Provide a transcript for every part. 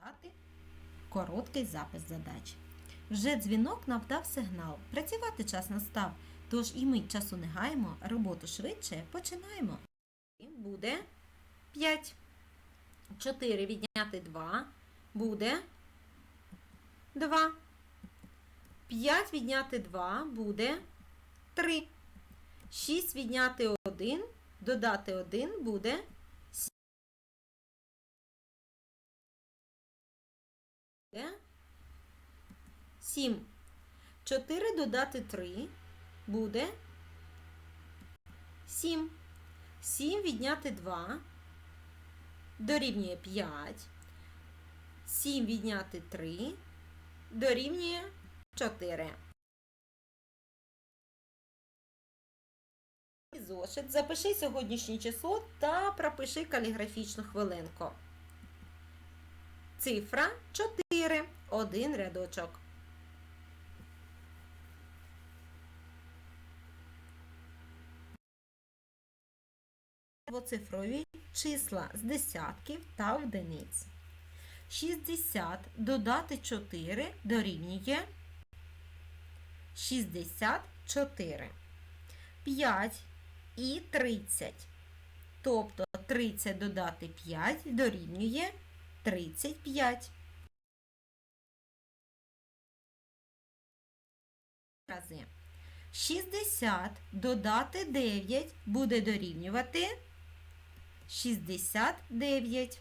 Дати короткий запис задач. Вже дзвінок нам дав сигнал. Працювати час настав. Тож і ми часу не гаємо, роботу швидше починаємо. Буде 5. 4 відняти 2 буде 2. 5 відняти 2 буде 3. 6 відняти 1, додати 1 буде 7. 4 додати 3 буде 7. 7 відняти 2 дорівнює 5. 7 відняти 3 дорівнює 4. Зошит. Запиши сьогоднішнє число та пропиши каліграфічну хвилинку. Цифра 4. Один рядочок. Двоцифрові числа з десятків та одиниць. 60 додати 4 дорівнює 64. 5 і 30. Тобто 30 додати 5 дорівнює 35. Рази. 60 додати 9 буде дорівнювати 69.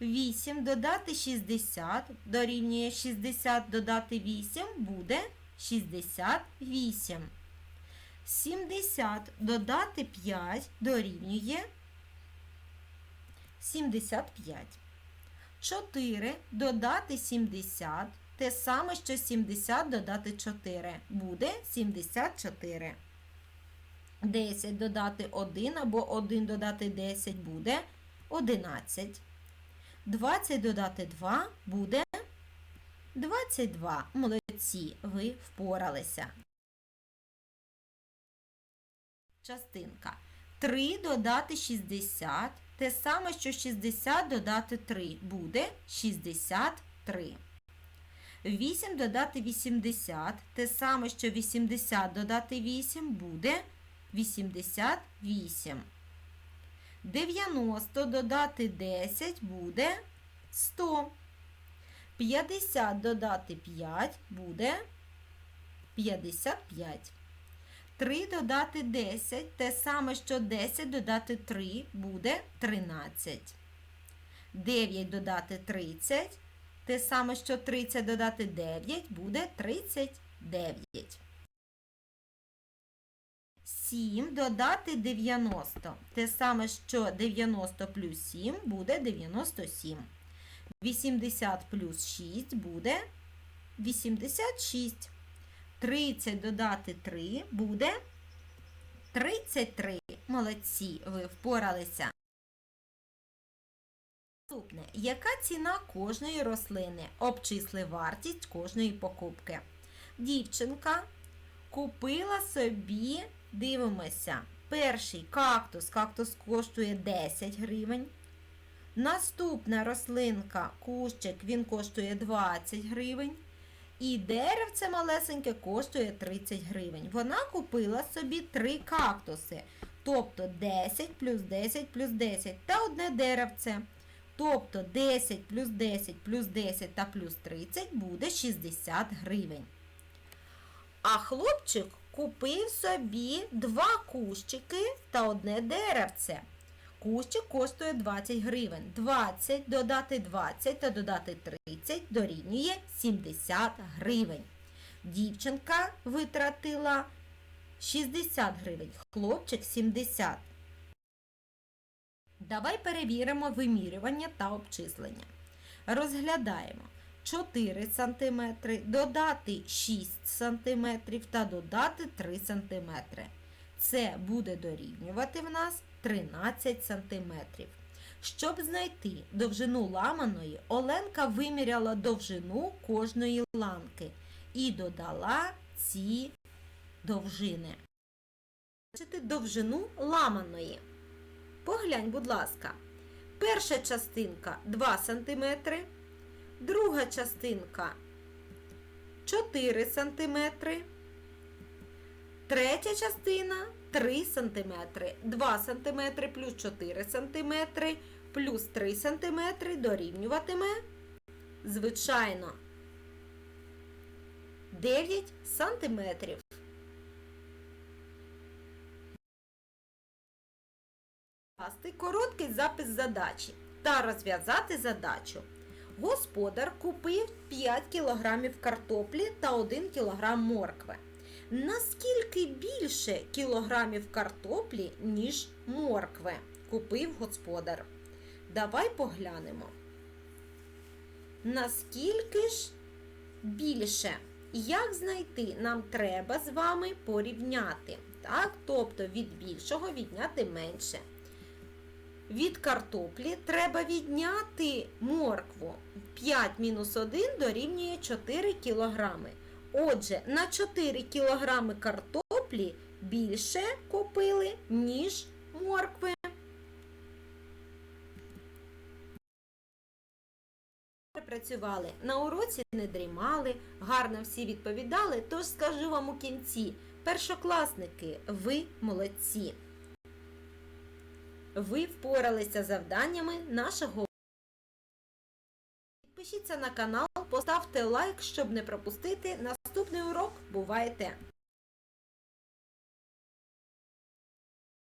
8 додати 60 дорівнює 60 додати 8 буде 68. 70 додати 5 дорівнює 75. 4 додати 70 те саме, що 70 додати 4 буде 74. 10 додати 1 або 1 додати 10 буде 11. 20 додати 2 буде 22. Молодці, ви впоралися. Частинка. 3 додати 60. Те саме, що 60 додати 3 буде 63. 8 додати 80. Те саме, що 80 додати 8 буде 88. 90 додати 10 буде 100. 50 додати 5 буде 55. 3 додати 10, те саме, що 10 додати 3 буде 13. 9 додати 30, те саме, що 30 додати 9 буде 39. 7 додати 90. Те саме, що 90 плюс 7 буде 97. 80 плюс 6 буде 86. 30 додати 3 буде 33. Молодці, ви впоралися. Наступне. Яка ціна кожної рослини? Обчисли вартість кожної покупки. Дівчинка купила собі, дивимося, перший кактус. Кактус коштує 10 гривень. Наступна рослинка, кущик, він коштує 20 гривень. І деревце малесеньке коштує 30 гривень. Вона купила собі 3 кактуси. Тобто 10 плюс 10 плюс 10 та одне деревце. Тобто 10 плюс 10 плюс 10 та плюс 30 буде 60 гривень. А хлопчик купив собі два кущики та одне деревце. Кущик коштує 20 гривень. 20 додати 20 та додати 30 дорівнює 70 гривень. Дівчинка витратила 60 гривень, хлопчик 70. Давай перевіримо вимірювання та обчислення. Розглядаємо 4 см, додати 6 см та додати 3 см. Це буде дорівнювати в нас 13 см. Щоб знайти довжину ламаної, Оленка виміряла довжину кожної ланки і додала ці довжини. Довжину ламаної. Поглянь, будь ласка, перша частинка 2 см, друга частинка 4 см. Третя частина 3 см. 2 см плюс 4 см плюс 3 см дорівнюватиме, звичайно, 9 сантиметрів. Скласти короткий запис задачі та розв'язати задачу. Господар купив 5 кг картоплі та 1 кг моркви. Наскільки більше кілограмів картоплі, ніж моркви, купив господар? Давай поглянемо. Наскільки ж більше? Як знайти? Нам треба з вами порівняти. Так? Тобто від більшого відняти менше. Від картоплі треба відняти моркву. 5 мінус 1 дорівнює 4 кілограми. Отже, на 4 кілограми картоплі більше купили, ніж моркви. Працювали на уроці, не дрімали, гарно всі відповідали. Тож скажу вам у кінці, першокласники, ви молодці. Ви впоралися з завданнями нашого. Підпишіться на канал, поставте лайк, щоб не пропустити наступний урок. Бувайте!